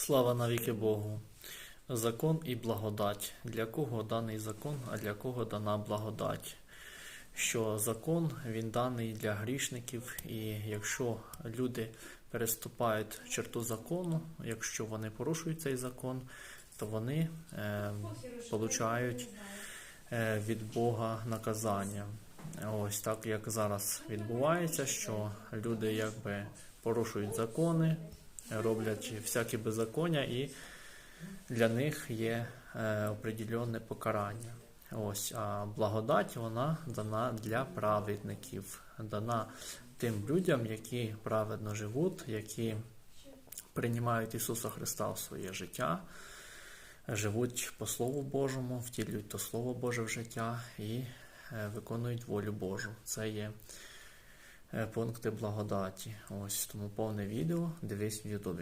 Слава навіки Богу. Закон і благодать. Для кого даний закон, а для кого дана благодать? Що закон він даний для грішників, і якщо люди переступають черту закону, якщо вони порушують цей закон, то вони е, получають е, від Бога наказання. Ось так як зараз відбувається, що люди якби порушують закони, роблять всякі беззаконня, і для них є е, определенне покарання. Ось, а благодать вона дана для праведників, дана тим людям, які праведно живуть, які приймають Ісуса Христа в своє життя, живуть по Слову Божому, втілюють то Слово Боже в життя і е, виконують волю Божу. Це є пункти благодаті. Ось тому повне відео дивись в Ютубі.